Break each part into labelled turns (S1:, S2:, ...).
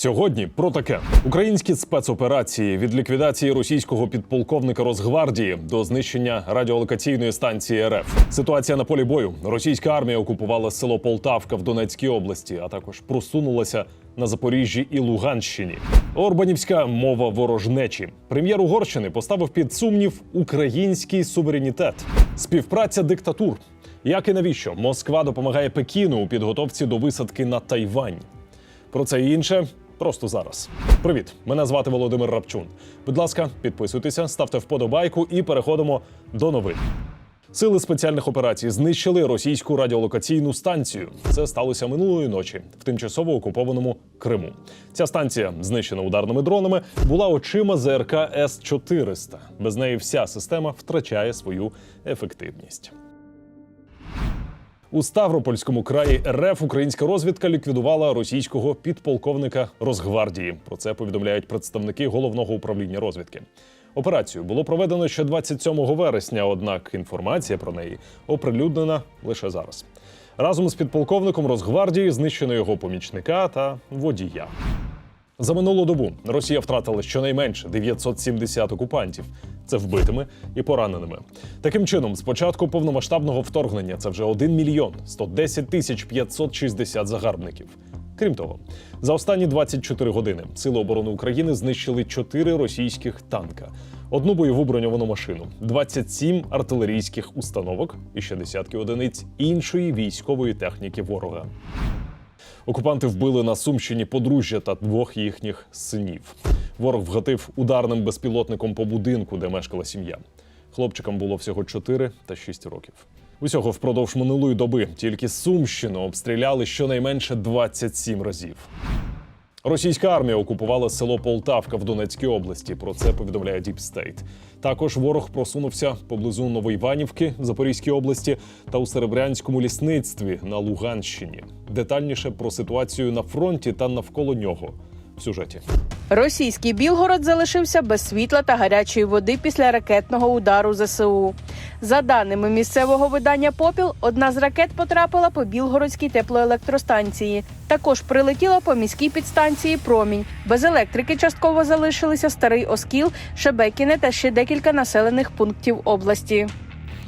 S1: Сьогодні про таке українські спецоперації від ліквідації російського підполковника Росгвардії до знищення радіолокаційної станції РФ. Ситуація на полі бою. Російська армія окупувала село Полтавка в Донецькій області, а також просунулася на Запоріжжі і Луганщині. Орбанівська мова ворожнечі. Прем'єр Угорщини поставив під сумнів український суверенітет, співпраця диктатур. Як і навіщо Москва допомагає Пекіну у підготовці до висадки на Тайвань? Про це і інше просто зараз. Привіт, мене звати Володимир Рапчун. Будь ласка, підписуйтеся, ставте вподобайку і переходимо до новин. Сили спеціальних операцій знищили російську радіолокаційну станцію. Це сталося минулої ночі в тимчасово окупованому Криму. Ця станція, знищена ударними дронами, була очима ЗРК С 400 Без неї вся система втрачає свою ефективність. У Ставропольському краї РФ українська розвідка ліквідувала російського підполковника Росгвардії. Про це повідомляють представники головного управління розвідки. Операцію було проведено ще 27 вересня, однак інформація про неї оприлюднена лише зараз. Разом з підполковником Росгвардії знищено його помічника та водія. За минулу добу Росія втратила щонайменше 970 окупантів. Це вбитими і пораненими. Таким чином, з початку повномасштабного вторгнення це вже 1 мільйон 110 тисяч 560 загарбників. Крім того, за останні 24 години Сили оборони України знищили 4 російських танка, одну бойову броньовану машину, 27 артилерійських установок і ще десятки одиниць іншої військової техніки ворога. Окупанти вбили на Сумщині подружжя та двох їхніх синів. Ворог вгатив ударним безпілотником по будинку, де мешкала сім'я. Хлопчикам було всього 4 та 6 років. Усього впродовж минулої доби тільки Сумщину обстріляли щонайменше 27 разів. Російська армія окупувала село Полтавка в Донецькій області. Про це повідомляє Deep State. Також ворог просунувся поблизу Новоіванівки в Запорізькій області та у Серебрянському лісництві на Луганщині. Детальніше про ситуацію на фронті та навколо нього в сюжеті.
S2: Російський Білгород залишився без світла та гарячої води після ракетного удару ЗСУ. За даними місцевого видання Попіл, одна з ракет потрапила по Білгородській теплоелектростанції. Також прилетіла по міській підстанції Промінь. Без електрики частково залишилися старий Оскіл, Шебекіне та ще декілька населених пунктів області.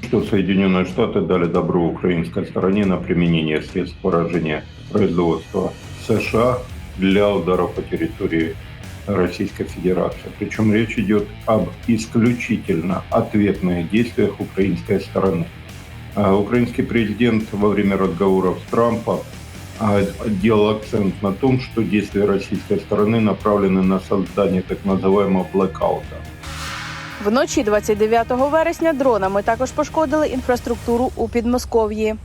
S3: что Соединенные Штаты дали добро украинской стороне на применение средств поражения производства США для удара по территории Российской Федерации. Причем речь идет об исключительно ответных действиях украинской стороны. А Украинский президент во время разговоров с Трампом а, делал акцент на том, что действия российской стороны направлены на создание так называемого блэкаута.
S2: Вночі 29 вересня дронами також пошкодили інфраструктуру у Підмосков'ї.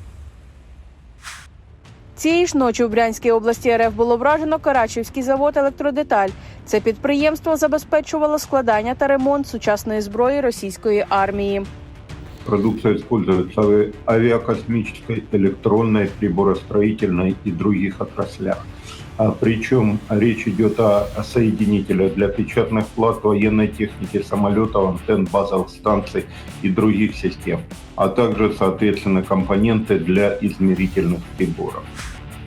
S2: Цієї ж ночі у Брянській області РФ було вражено Карачівський завод Електродеталь. Це підприємство забезпечувало складання та ремонт сучасної зброї російської армії.
S3: Продукция используется в авиакосмической, электронной, приборостроительной и других отраслях. А причем речь идет о о соединителях для печатных плат, военной техники, самолетов, антенн, базовых станций и других систем, а также, соответственно, компоненты для измерительных приборов.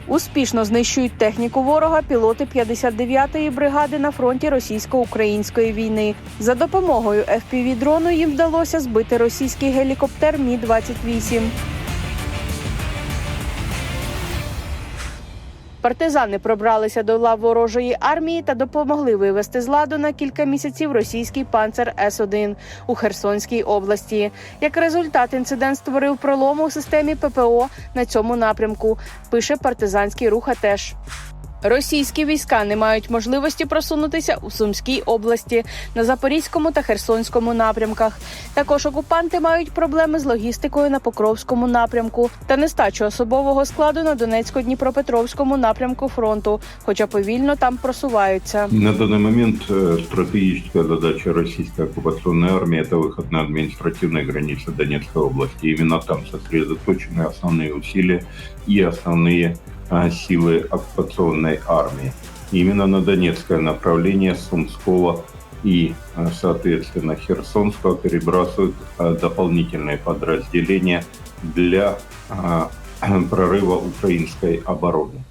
S2: Успішно знищують техніку ворога пілоти 59-ї бригади на фронті російсько-української війни. За допомогою fpv дрону їм вдалося збити російський гелікоптер Мі 28 Партизани пробралися до лав ворожої армії та допомогли вивести з ладу на кілька місяців російський панцер С-1 у Херсонській області. Як результат, інцидент створив пролому у системі ППО на цьому напрямку. Пише партизанський рух АТЕШ. Російські війська не мають можливості просунутися у Сумській області на Запорізькому та Херсонському напрямках. Також окупанти мають проблеми з логістикою на Покровському напрямку та нестачу особового складу на Донецько-Дніпропетровському напрямку фронту, хоча повільно там просуваються.
S3: На данный момент э, стратегическая задача российской оккупационной армии – это выход на административные границы Донецкой области. Именно там сосредоточены основные усилия и основные а, силы оккупационной армии. Именно на Донецкое направление Сумского и, а, соответственно, Херсонского перебрасывают а, дополнительные подразделения для а, прорыва украинской обороны.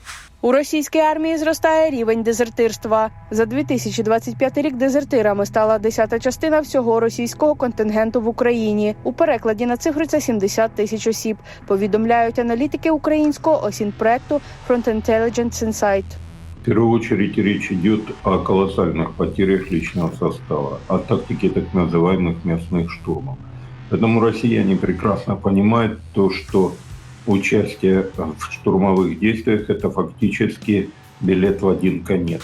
S2: У російській армії зростає рівень дезертирства. За 2025 рік дезертирами стала десята частина всього російського контингенту в Україні. У перекладі на цифру це 70 тисяч осіб. Повідомляють аналітики українського осінпроекту Front Intelligence Insight.
S3: В первую очередь речь идет о колоссальных потерях личного состава, о тактике так называемых мясных штурмов. Поэтому россияне прекрасно понимают то, что участие в штурмовых действиях – это фактически билет в один конец.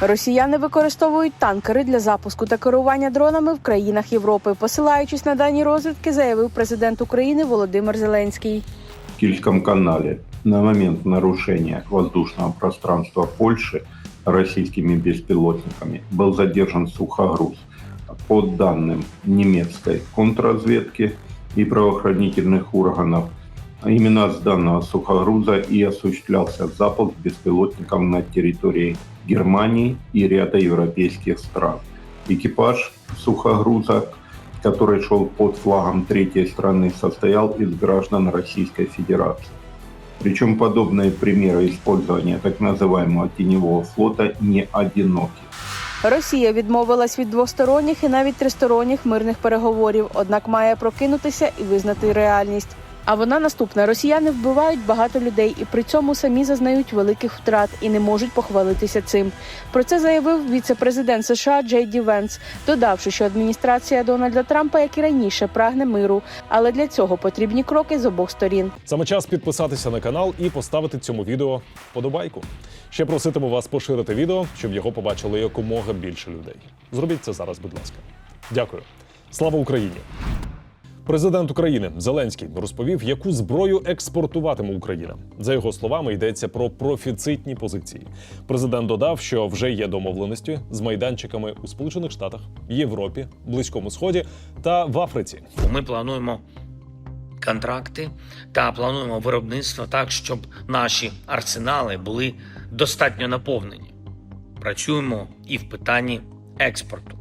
S2: Росіяни використовують танкери для запуску та керування дронами в країнах Європи. Посилаючись на дані розвідки, заявив президент України Володимир Зеленський.
S3: В Кильском канале на момент нарушения воздушного пространства Польши российскими беспилотниками был задержан сухогруз. По данным немецкой контрразведки и правоохранительных органов, именно с данного сухогруза и осуществлялся запуск беспилотником на территории Германии и ряда европейских стран. Экипаж сухогруза который шел под флагом третьей страны, состоял из граждан Российской Федерации. Причем подобные примеры использования так называемого теневого флота не одиноки.
S2: Росія відмовилась від двосторонніх і навіть тристоронніх мирних переговорів, однак має прокинутися і визнати реальність. А вона наступна: росіяни вбивають багато людей і при цьому самі зазнають великих втрат і не можуть похвалитися цим. Про це заявив віце-президент США Джей Ді Венс, додавши, що адміністрація Дональда Трампа, як і раніше, прагне миру, але для цього потрібні кроки з обох сторін.
S1: Саме час підписатися на канал і поставити цьому відео вподобайку. Ще проситиму вас поширити відео, щоб його побачили якомога більше людей. Зробіть це зараз, будь ласка. Дякую. Слава Україні! Президент України Зеленський розповів, яку зброю експортуватиме Україна. За його словами, йдеться про профіцитні позиції. Президент додав, що вже є домовленості з майданчиками у Сполучених Штатах, Європі, Близькому Сході та в Африці.
S4: Ми плануємо контракти та плануємо виробництво так, щоб наші арсенали були достатньо наповнені. Працюємо і в питанні експорту,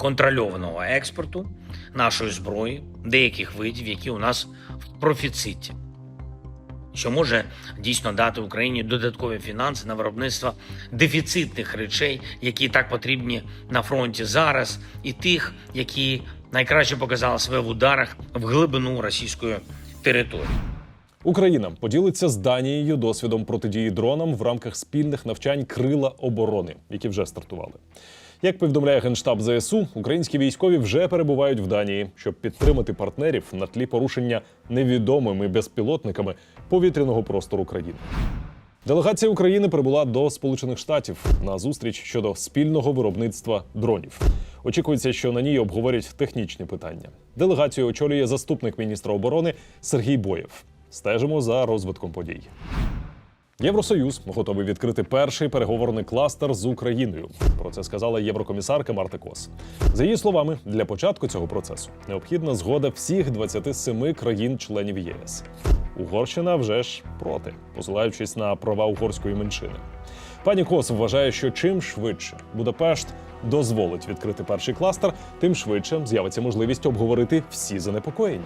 S4: контрольованого експорту нашої зброї, деяких видів, які у нас в профіциті, що може дійсно дати Україні додаткові фінанси на виробництво дефіцитних речей, які так потрібні на фронті зараз, і тих, які найкраще показали себе в ударах в глибину російської території.
S1: Україна поділиться з Данією досвідом протидії дронам в рамках спільних навчань крила оборони, які вже стартували. Як повідомляє генштаб ЗСУ, українські військові вже перебувають в Данії, щоб підтримати партнерів на тлі порушення невідомими безпілотниками повітряного простору країни. Делегація України прибула до Сполучених Штатів на зустріч щодо спільного виробництва дронів. Очікується, що на ній обговорять технічні питання. Делегацію очолює заступник міністра оборони Сергій Боєв. Стежимо за розвитком подій. Євросоюз готовий відкрити перший переговорний кластер з Україною. Про це сказала єврокомісарка Марта Кос. За її словами, для початку цього процесу необхідна згода всіх 27 країн-членів ЄС. Угорщина вже ж проти, посилаючись на права угорської меншини. Пані Кос вважає, що чим швидше Будапешт дозволить відкрити перший кластер, тим швидше з'явиться можливість обговорити всі занепокоєння.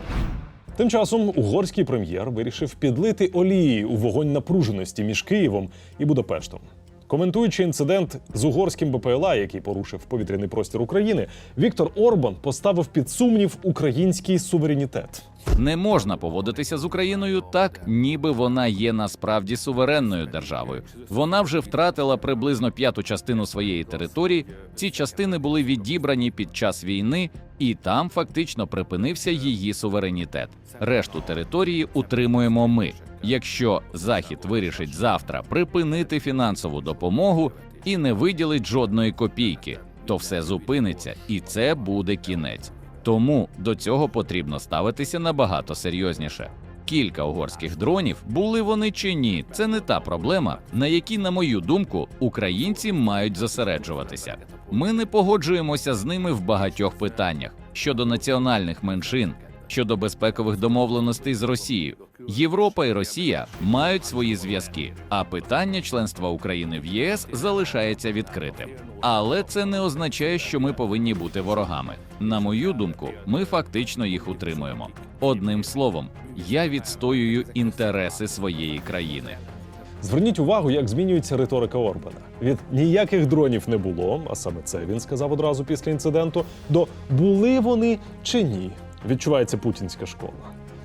S1: Тим часом угорський прем'єр вирішив підлити олії у вогонь напруженості між Києвом і Будапештом. Коментуючи інцидент з угорським БПЛА, який порушив повітряний простір України, Віктор Орбан поставив під сумнів український суверенітет.
S5: Не можна поводитися з Україною так, ніби вона є насправді суверенною державою. Вона вже втратила приблизно п'яту частину своєї території. Ці частини були відібрані під час війни, і там фактично припинився її суверенітет. Решту території утримуємо ми. Якщо Захід вирішить завтра припинити фінансову допомогу і не виділить жодної копійки, то все зупиниться, і це буде кінець. Тому до цього потрібно ставитися набагато серйозніше. Кілька угорських дронів були вони чи ні, це не та проблема, на якій, на мою думку, українці мають зосереджуватися. Ми не погоджуємося з ними в багатьох питаннях щодо національних меншин, щодо безпекових домовленостей з Росією. Європа і Росія мають свої зв'язки, а питання членства України в ЄС залишається відкритим. Але це не означає, що ми повинні бути ворогами. На мою думку, ми фактично їх утримуємо. Одним словом, я відстоюю інтереси своєї країни.
S1: Зверніть увагу, як змінюється риторика Орбана. Від ніяких дронів не було, а саме це він сказав одразу після інциденту. До були вони чи ні. Відчувається путінська школа.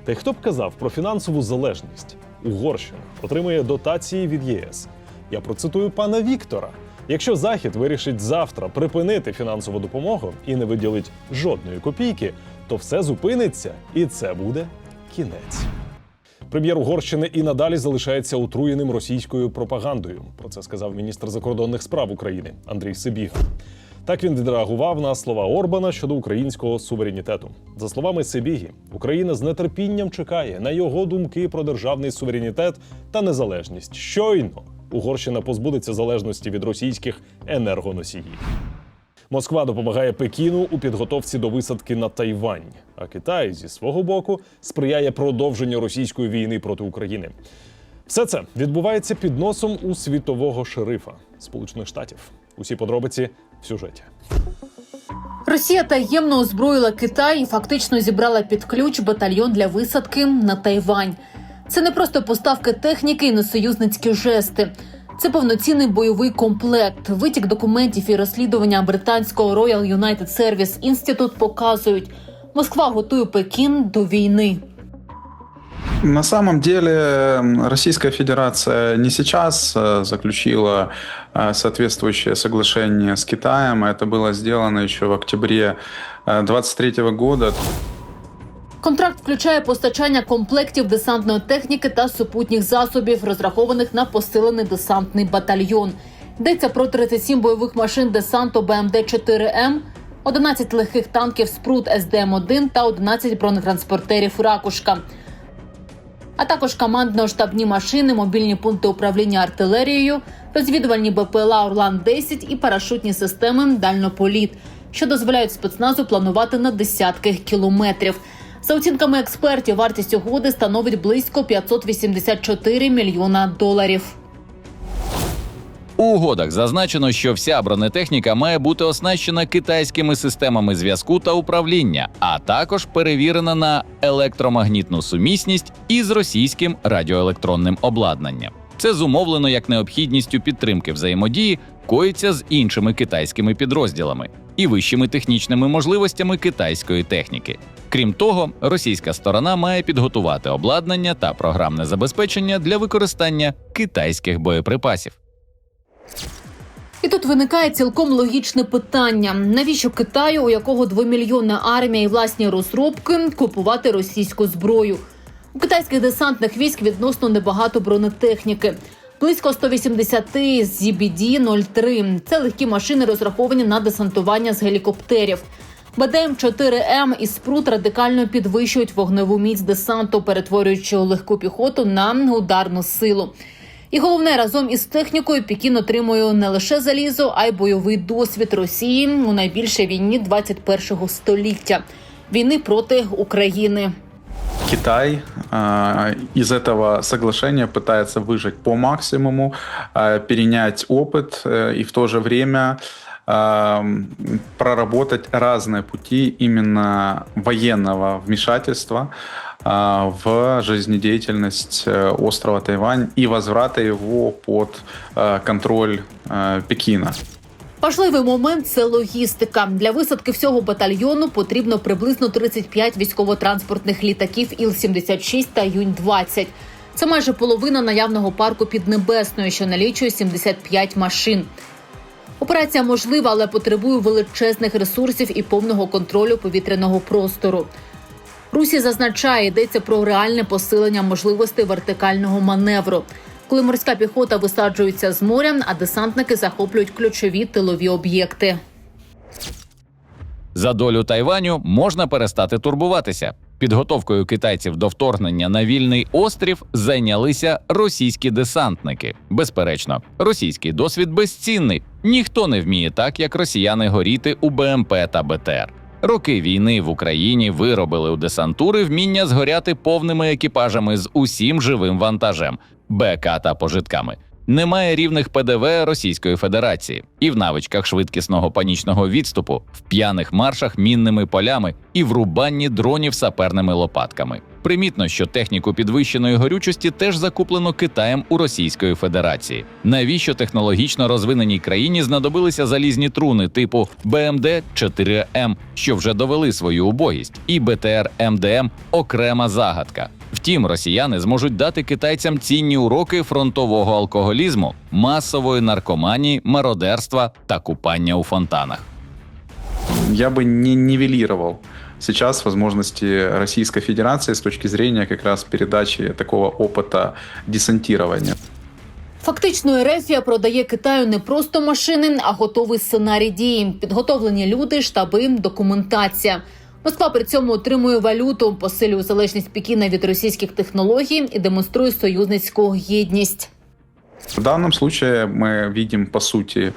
S1: Та й хто б казав про фінансову залежність? Угорщина отримує дотації від ЄС. Я процитую пана Віктора. Якщо Захід вирішить завтра припинити фінансову допомогу і не виділить жодної копійки, то все зупиниться, і це буде кінець. Прем'єр Угорщини і надалі залишається отруєним російською пропагандою. Про це сказав міністр закордонних справ України Андрій Сибіга. Так він відреагував на слова Орбана щодо українського суверенітету. За словами Сибіги, Україна з нетерпінням чекає на його думки про державний суверенітет та незалежність. Щойно Угорщина позбудеться залежності від російських енергоносіїв. Москва допомагає Пекіну у підготовці до висадки на Тайвань. А Китай зі свого боку сприяє продовженню російської війни проти України. Все це відбувається під носом у світового шерифа Сполучених Штатів. Усі подробиці в сюжеті.
S6: Росія таємно озброїла Китай і фактично зібрала під ключ батальйон для висадки на Тайвань. Це не просто поставки техніки і несоюзницькі жести. Це повноцінний бойовий комплект. Витік документів і розслідування британського Royal United Service Institute показують, Москва готує Пекін до війни.
S7: На самом деле м, Российская Федерация не сейчас э, заключила э, соответствующее соглашение с Китаем. Это было сделано еще в октябре 2023 года.
S6: Контракт включає постачання комплектів десантної техніки та супутніх засобів, розрахованих на посилений десантний батальйон. Йдеться про 37 бойових машин десанту БМД-4М, 11 легких танків Спрут СДМ-1 та 11 бронетранспортерів Ракушка. А також командно-штабні машини, мобільні пункти управління артилерією, розвідувальні БПЛА Орлан-10 і парашутні системи Дальнополіт, що дозволяють спецназу планувати на десятки кілометрів. За оцінками експертів, вартість угоди становить близько 584 мільйона доларів.
S5: У угодах зазначено, що вся бронетехніка має бути оснащена китайськими системами зв'язку та управління, а також перевірена на електромагнітну сумісність із російським радіоелектронним обладнанням. Це зумовлено як необхідністю підтримки взаємодії коїться з іншими китайськими підрозділами і вищими технічними можливостями китайської техніки. Крім того, російська сторона має підготувати обладнання та програмне забезпечення для використання китайських боєприпасів.
S6: І тут виникає цілком логічне питання: навіщо Китаю, у якого двомільйонна армія і власні розробки, купувати російську зброю? У китайських десантних військ відносно небагато бронетехніки. Близько 180 ZBD-03. Це легкі машини, розраховані на десантування з гелікоптерів. БДМ-4М і Спрут радикально підвищують вогневу міць десанту, перетворюючи легку піхоту на ударну силу. І головне, разом із технікою Пекін отримує не лише залізо, а й бойовий досвід Росії у найбільшій війні 21-го століття війни проти України.
S7: Китай э, из этого соглашения пытается выжать по максимуму, э, перенять опыт э, и в то же время э, проработать разные пути именно военного вмешательства э, в жизнедеятельность э, острова Тайвань и возврата его под э, контроль э, Пекина.
S6: Важливий момент це логістика. Для висадки всього батальйону потрібно приблизно 35 військово-транспортних літаків Іл-76 та Юнь-20. Це майже половина наявного парку Піднебесної, що налічує 75 машин. Операція можлива, але потребує величезних ресурсів і повного контролю повітряного простору. Русі зазначає, йдеться про реальне посилення можливостей вертикального маневру, коли морська піхота висаджується з моря, а десантники захоплюють ключові тилові об'єкти.
S5: За долю Тайваню можна перестати турбуватися. Підготовкою китайців до вторгнення на вільний острів зайнялися російські десантники. Безперечно, російський досвід безцінний. Ніхто не вміє так, як росіяни горіти у БМП та БТР. Роки війни в Україні виробили у десантури вміння згоряти повними екіпажами з усім живим вантажем, БК та пожитками. Немає рівних ПДВ Російської Федерації і в навичках швидкісного панічного відступу, в п'яних маршах мінними полями і в рубанні дронів саперними лопатками. Примітно, що техніку підвищеної горючості теж закуплено Китаєм у Російської Федерації. Навіщо технологічно розвиненій країні знадобилися залізні труни типу БМД 4М, що вже довели свою убогість, і БТР МДМ окрема загадка. Втім, росіяни зможуть дати китайцям цінні уроки фронтового алкоголізму, масової наркоманії, мародерства та купання у фонтанах.
S7: Я бы не нивелировал сейчас возможности Российской Федерации с точки зрения как раз передачи такого опыта десантирования.
S6: Фактично, Ерефія продає Китаю не просто машини, а готовий сценарій дії, підготовлені люди, штаби, документація. Москва при цьому отримує валюту, посилює залежність Пекіна від російських технологій і демонструє союзницьку гідність.
S7: В данном случае мы видим, по сути,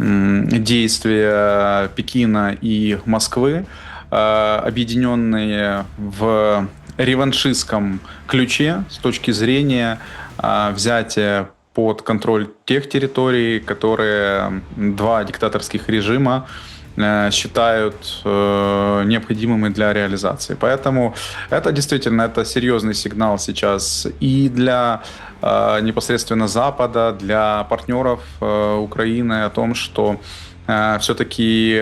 S7: м, действия Пекина и Москвы, э, объединенные в реваншистском ключе с точки зрения э, взятия под контроль тех территорий, которые два диктаторских режима э, считают э, необходимыми для реализации. Поэтому это действительно это серьезный сигнал сейчас и для э, непосредственно Запада, для партнеров э, Украины о том, что все-таки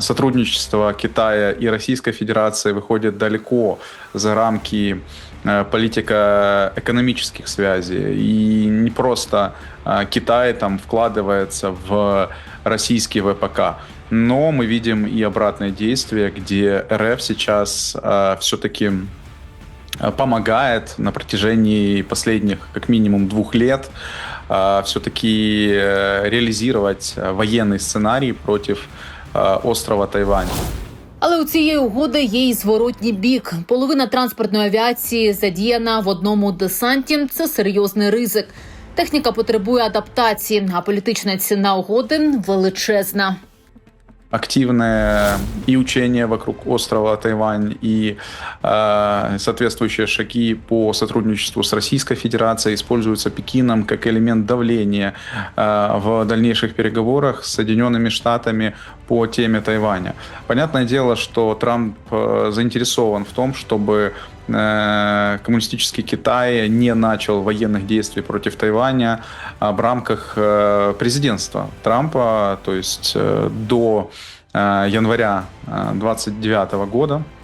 S7: сотрудничество Китая и Российской Федерации выходит далеко за рамки э, политико-экономических связей. И не просто э, Китай там вкладывается в российский ВПК, но мы видим и обратное действие, где РФ сейчас все-таки помогает на протяжении последних как минимум двух лет все-таки реализовать военный сценарий против э, острова Тайвань.
S6: Але у цієї угоди є і зворотній бік. Половина транспортної авіації задіяна в одному десанті. Це серйозний ризик. Техніка потребує адаптації, а політична ціна угоди величезна.
S7: Активное и учение вокруг острова Тайвань, и э, соответствующие шаги по сотрудничеству с Российской Федерацией используются Пекином как элемент давления э, в дальнейших переговорах с Соединенными Штатами по теме Тайваня. Понятное дело, что Трамп э, заинтересован в том, чтобы коммунистический Китай не начал военных действий против Тайваня а, в рамках э, президентства Трампа, то есть э, до э, января 29 года э,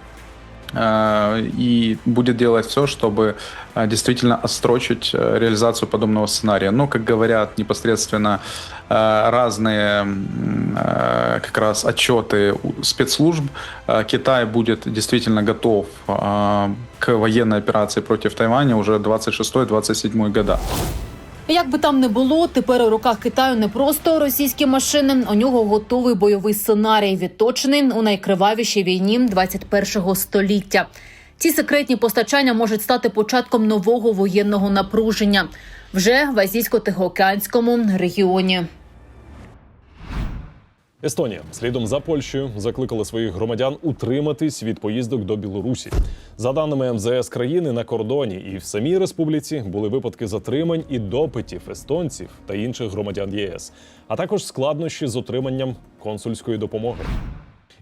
S7: и будет делать все, чтобы э, действительно отстрочить э, реализацию подобного сценария. Но, как говорят непосредственно э, разные э, как раз отчеты спецслужб, э, Китай будет действительно готов э, к военной операции против Тайваня уже 26-27 года.
S6: Як би там не було, тепер у руках Китаю не просто російські машини. У нього готовий бойовий сценарій, відточений у найкривавішій війні 21-го століття. Ці секретні постачання можуть стати початком нового воєнного напруження вже в азійсько-тихоокеанському регіоні.
S1: Естонія слідом за Польщею закликала своїх громадян утриматись від поїздок до Білорусі. За даними МЗС країни на кордоні і в самій республіці були випадки затримань і допитів естонців та інших громадян ЄС, а також складнощі з отриманням консульської допомоги.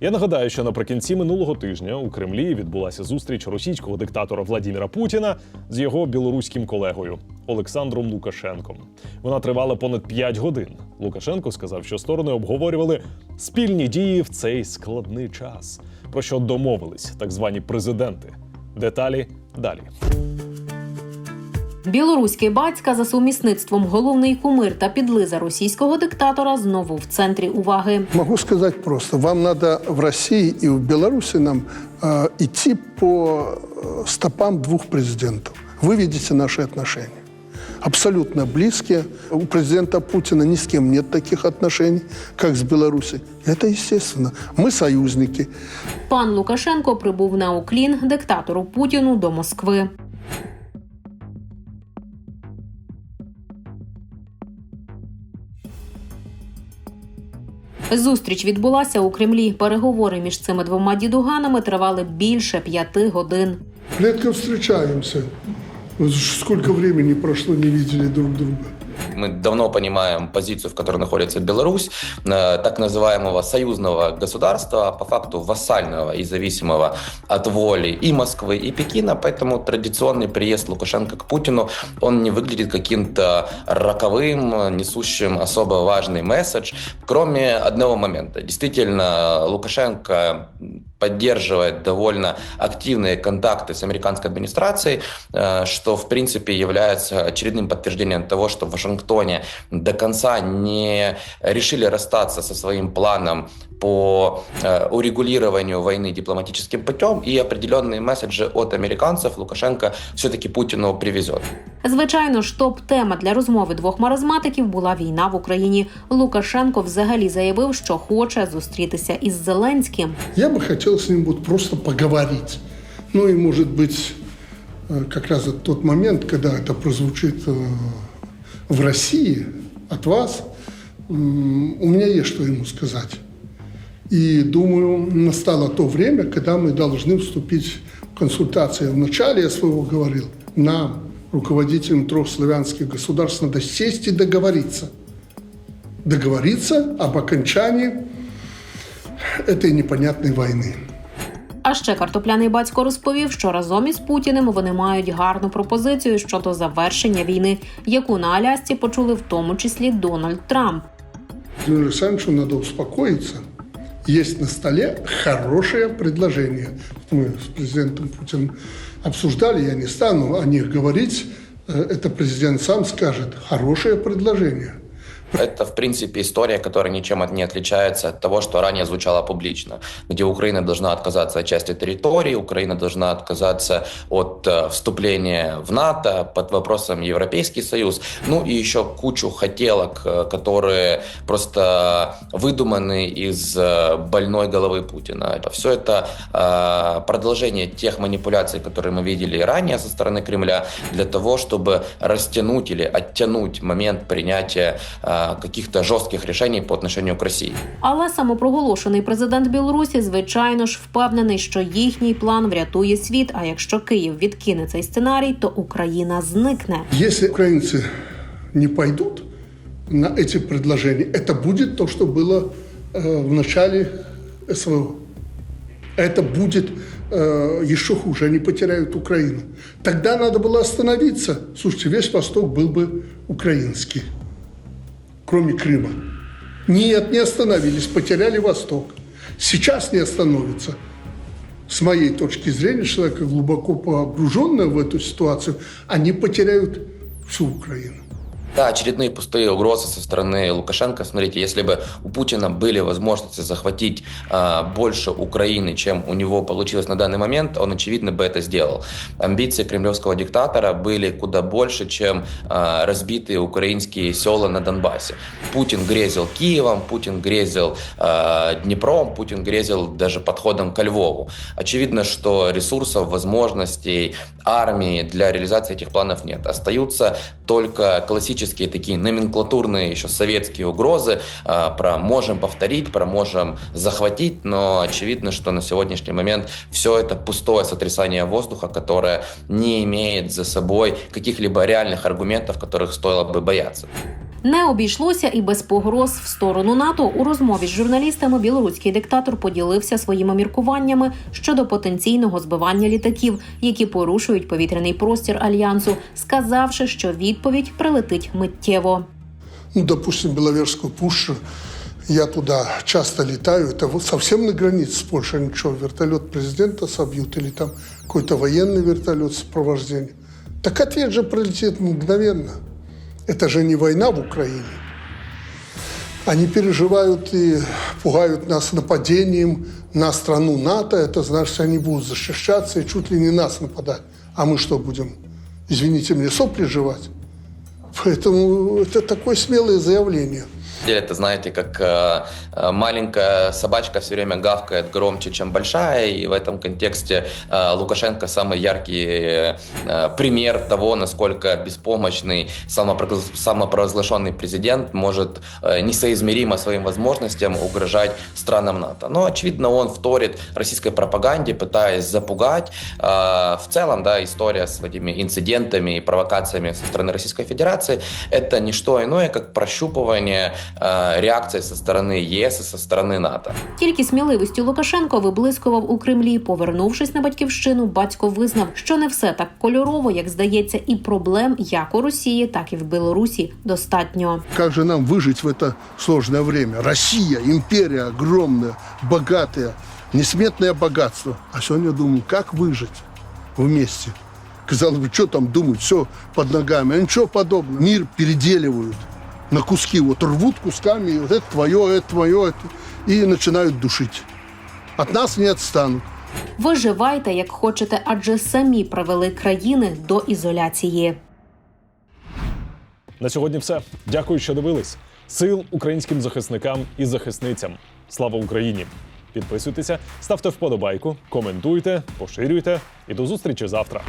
S1: Я нагадаю, що наприкінці минулого тижня у Кремлі відбулася зустріч російського диктатора Владіміра Путіна з його білоруським колегою Олександром Лукашенком. Вона тривала понад 5 годин. Лукашенко сказав, що сторони обговорювали спільні дії в цей складний час, про що домовились так звані президенти. Деталі далі.
S8: Білоруський батька за сумісництвом головний кумир та підлиза російського диктатора знову в центрі уваги.
S9: Могу сказать просто, вам надо в России и в Беларуси нам э, идти по э, стопам двух президентов. Вы видите наши отношения. Абсолютно близкие. У президента Путина ни с кем нет таких отношений, как с Беларусью. Это естественно. Мы союзники.
S8: Пан Лукашенко прибув на уклін диктатору Путіну до Москви. Зустріч відбулася у Кремлі. Переговори між цими двома дідуганами тривали більше п'яти годин.
S9: Редко зустрічаємося. Скільки времени прошло, не бачили друг друга.
S10: Мы давно понимаем позицию, в которой находится Беларусь, э, так называемого союзного государства, а по факту вассального и зависимого от воли и Москвы, и Пекина. Поэтому традиционный приезд Лукашенко к Путину, он не выглядит каким-то роковым, несущим особо важный месседж, кроме одного момента. Действительно, Лукашенко поддерживает довольно активные контакты с американской администрацией, э, что, в принципе, является очередным подтверждением того, что в Вашингтоне до конца не решили расстаться со своим планом по э, урегулированию войны дипломатическим путем, и определенные месседжи от американцев Лукашенко все-таки Путину привезет.
S8: Звичайно ж, топ-тема для розмови двох маразматиків була війна в Україні. Лукашенко взагалі заявив, що хоче зустрітися із Зеленським.
S9: Я бы хотел с ним вот просто поговорить. Ну и, может быть, э, как раз это тот момент, когда это прозвучит э, в России от вас, у меня есть что ему сказать. И думаю, настало то время, когда мы должны вступить в консультации. Вначале я своего говорил, нам, руководителям трех славянских государств, надо сесть и договориться. Договориться об окончании этой непонятной войны.
S8: А ще картопляний батько розповів, що разом із Путіним вони мають гарну пропозицію щодо завершення війни, яку на Алясці почули в тому числі Дональд Трамп.
S9: Владимиру Александровичу надо успокоиться. Есть на столе хорошее предложение. Мы с президентом Путиным обсуждали, я не стану о них говорить. Э, Это президент сам скажет. Хорошее предложение.
S10: Это, в принципе, история, которая ничем от- не отличается от того, что ранее звучало публично, где Украина должна отказаться от части территории, Украина должна отказаться от э, вступления в НАТО, под вопросом Европейский Союз, ну и еще кучу хотелок, э, которые просто выдуманы из э, больной головы Путина. Все это продолжение тех манипуляций, которые мы видели ранее со стороны Кремля, для того, чтобы растянуть или оттянуть момент принятия э, каких-то жестких решений по отношению к России.
S8: Але самопроголошений президент Білорусі, звичайно ж, впевнений, що їхній план врятує світ. А якщо Київ відкине цей сценарій, то Україна зникне.
S9: Если украинцы не пойдут на эти предложения, это будет то, что было э, в начале СВО. Это будет э, еще хуже, они потеряют Украину. Тогда надо было остановиться. Слушайте, весь Восток был бы украинский, кроме Крыма. Нет, не остановились, потеряли Восток. Сейчас не остановится. С моей точки зрения, человека глубоко погруженного в эту ситуацию, они потеряют всю Украину.
S10: Да, очередные пустые угрозы со стороны Лукашенко. Смотрите, если бы у Путина были возможности захватить а, больше Украины, чем у него получилось на данный момент, он, очевидно, бы это сделал. Амбиции кремлевского диктатора были куда больше, чем а, разбитые украинские села на Донбассе. Путин грезил Киевом, Путин грезил а, Днепром, Путин грезил даже подходом ко Львову. Очевидно, что ресурсов, возможностей армии для реализации этих планов нет. Остаются только классические такие номенклатурные еще советские угрозы а, про можем повторить, про можем захватить, но очевидно, что на сегодняшний момент все это пустое сотрясание воздуха, которое не имеет за собой каких-либо реальных аргументов, которых стоило бы бояться.
S8: Не обійшлося і без погроз в сторону НАТО. У розмові з журналістами білоруський диктатор поділився своїми міркуваннями щодо потенційного збивання літаків, які порушують повітряний простір альянсу, сказавши, що відповідь прилетить миттєво.
S9: Ну, допустим, Беловежскую пущу, я туда часто летаю, это вот совсем на границе с Польшей, ничего, вертолет президента собьют или там какой-то военный вертолет. Так ответ же прилетит мгновенно. Это же не война в Украине. Они переживают и пугают нас нападением на страну НАТО. Это значит, они будут защищаться и чуть ли не нас нападать. А мы что будем, извините мне, сопли жевать? Поэтому это такое смелое заявление.
S10: деле это, знаете, как э, э, маленькая собачка все время гавкает громче, чем большая, и в этом контексте э, Лукашенко самый яркий пример того, насколько беспомощный самопровозглашенный президент может несоизмеримо своим возможностям угрожать странам НАТО. Но, очевидно, он вторит российской пропаганде, пытаясь запугать. В целом, да, история с этими инцидентами и провокациями со стороны Российской Федерации – это не что иное, как прощупывание э, реакции со стороны ЕС и со стороны НАТО.
S8: Тільки сміливістю Лукашенко виблискував у Кремлі. Повернувшись на батьківщину, батько визнав, що не все так кольорово, як здається, і проблем як у Росії, так і в Білорусі достатньо.
S9: Как же нам выжить в это сложное время? Россия, империя огромная, богатая, несметное богатство. А сегодня думаю, как выжить вместе? Казалось бы, что там думать, все под ногами. А ничего подобного. Мир переделивают на куски. Вот рвут кусками, и вот это твое, это твое, это, и начинают душить. От нас не отстанут.
S8: Виживайте як хочете, адже самі привели країни до ізоляції.
S1: На сьогодні все. Дякую, що дивились. Сил українським захисникам і захисницям. Слава Україні! Підписуйтеся, ставте вподобайку, коментуйте, поширюйте і до зустрічі завтра.